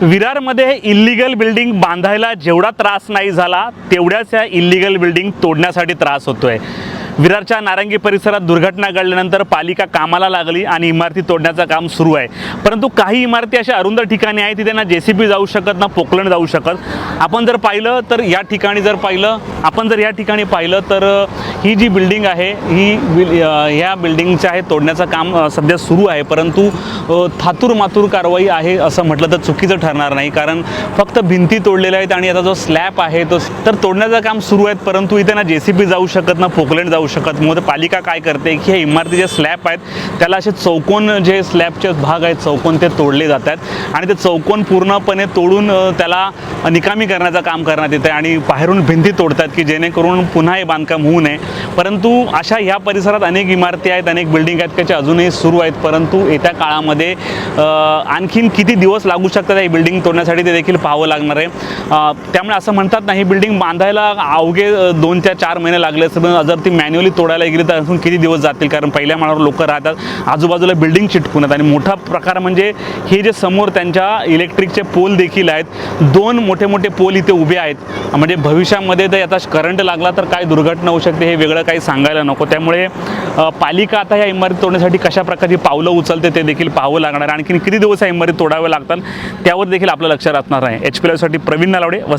विरारमध्ये illegal building बांधायला जेवढा त्रास नाही झाला तेवढ्याच या इल्लिगल बिल्डिंग तोडण्यासाठी त्रास होतोय. विरारच्या नारंगी परिसरात दुर्घटना घडल्यानंतर पालिका कामाला लागली आणि इमारती तोडण्याचं काम सुरू आहे. परंतु काही इमारती अशा अरुंद ठिकाणी आहेत तिथे ना जे सी बी जाऊ शकत ना पोकलंड जाऊ शकत. आपण जर पाहिलं तर या ठिकाणी जर पाहिलं आपण जर या ठिकाणी पाहिलं तर ही जी बिल्डिंग आहे ही बिल ह्या बिल्डिंगचं आहे तोडण्याचं काम सध्या सुरू आहे. परंतु थातूर मातूर कारवाई आहे असं म्हटलं तर चुकीचं ठरणार नाही. कारण फक्त भिंती तोडलेल्या आहेत आणि आता जो स्लॅब आहे तो तर तोडण्याचं काम सुरू आहेत परंतु इथे ना जे सी बी जाऊ शकत ना पोकलँड जाऊ शकत. मग पालिका काय करते? की हे इमारतीचे स्लॅब आहेत त्याला असे चौकोन जे स्लॅबचे भाग आहेत चौकोन ते तोडले जात आहेत. आणि ते चौकोन पूर्णपणे तोडून त्याला निकामी करण्याचं काम करण्यात येतं आणि बाहेरून भिंती तोडतात की जेणेकरून पुन्हा हे बांधकाम होऊ नये. परंतु अशा ह्या परिसरात अनेक इमारती आहेत अनेक बिल्डिंग आहेत त्याचे अजूनही सुरू आहेत. परंतु येत्या काळामध्ये आणखीन किती दिवस लागू शकतात बिल्डिंग तोडण्यासाठी ते देखील पाहावं लागणार आहे. त्यामुळे असं म्हणतात ना ही बिल्डिंग बांधायला अवघे दोन ते चार महिने लागले असं जर ती मॅन्युअली तोडायला गेली तर अजून किती दिवस जातील? कारण पहिल्या माळावर लोक राहतात. आजूबाजूला बिल्डिंग चिटकून आहेत आणि मोठा प्रकार म्हणजे हे जे समोर त्यांच्या इलेक्ट्रिकचे पोल देखील आहेत दोन मोठे मोठे पोल इथे उभे आहेत. म्हणजे भविष्यामध्ये तर याचा करंट लागला तर काय दुर्घटना होऊ शकते हे वेगळं काही सांगायला नको. त्यामुळे पालिका आता या इमारती तोडण्यासाठी कशा प्रकारची पावलं उचलते ते देखील पाहावं लागणार. आणखी आणखीन किती दिवस या इमारती तोडाव्या लागतात? त्यावर देखील आपलं लक्ष असणार आहे. एच पी प्रवीण नालावडे व